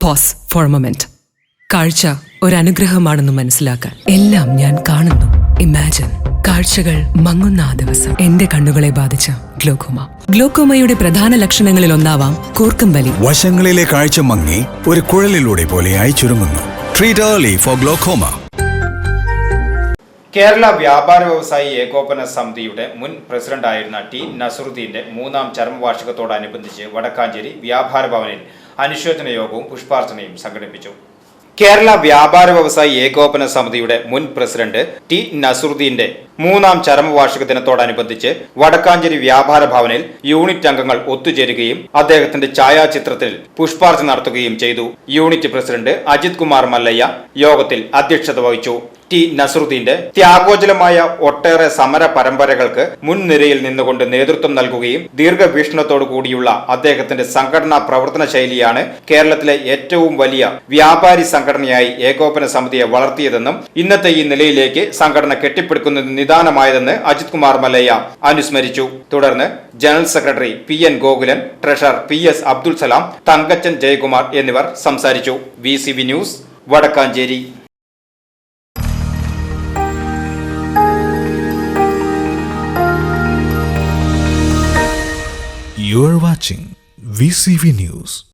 Pose four moment കാഴ്ച അനുഗ്രഹമാണെന്ന് മനസ്സിലാക്കാൻ എല്ലാം ഞാൻ കാണുന്നു. ഇമാജിൻ കാഴ്ചകൾ മങ്ങുന്ന ആ ദിവസം. എന്റെ കണ്ണുകളെ ബാധിച്ച ഗ്ലോക്കോമ. ഗ്ലോക്കോമയുടെ പ്രധാന ലക്ഷണങ്ങളിൽ ഒന്നാവാം കൂർക്കം വലി വശങ്ങളിലെ കാഴ്ച മങ്ങി ഒരു കുഴലിലൂടെ പോലെയായി ചുരുങ്ങുന്നു. Treat early for glaucoma Kerala വ്യാപാര വ്യവസായി ഏകോപന സമിതിയുടെ മുൻ പ്രസിഡന്റായിരുന്ന ടി നസറുദ്ദീന്റെ മൂന്നാം ചരമവാർഷികത്തോടനുബന്ധിച്ച് വടക്കാഞ്ചേരി വ്യാപാര ഭവനിൽ അനുശോചന യോഗവും പുഷ്പാർച്ചനയും സംഘടിപ്പിച്ചു. കേരള വ്യാപാര വ്യവസായി ഏകോപന സമിതിയുടെ മുൻ പ്രസിഡന്റ് ടി നസറുദ്ദീന്റെ മൂന്നാം ചരമവാർഷിക ദിനത്തോടനുബന്ധിച്ച് വടക്കാഞ്ചേരി വ്യാപാര ഭവനിൽ യൂണിറ്റ് അംഗങ്ങൾ ഒത്തുചേരുകയും അദ്ദേഹത്തിന്റെ ഛായാചിത്രത്തിൽ പുഷ്പാർച്ച നടത്തുകയും ചെയ്തു. യൂണിറ്റ് പ്രസിഡന്റ് അജിത് കുമാർ മല്ലയ്യ യോഗത്തിൽ അധ്യക്ഷത വഹിച്ചു. ടി നസറുദ്ദീന്റെ ത്യാഗോജലമായ ഒട്ടേറെ സമര പരമ്പരകൾക്ക് മുൻനിരയിൽ നിന്നുകൊണ്ട് നേതൃത്വം നൽകുകയും ദീർഘവീക്ഷണത്തോടു കൂടിയുള്ള അദ്ദേഹത്തിന്റെ സംഘടനാ പ്രവർത്തന ശൈലിയാണ് കേരളത്തിലെ ഏറ്റവും വലിയ വ്യാപാരി സംഘടനയായി ഏകോപന സമിതിയെ വളർത്തിയതെന്നും ഇന്നത്തെ ഈ നിലയിലേക്ക് സംഘടന കെട്ടിപ്പടുക്കുന്നതിന് നിദാനമായതെന്ന് അജിത് കുമാർ മല്ലയ്യ അനുസ്മരിച്ചു. തുടർന്ന് general secretary P N Gokulan treasurer P S Abdul Salam Thankachan Jayakumar എന്നിവർ സംസാരിച്ചു. V C V news Vadakkanchery. You are watching VCV News.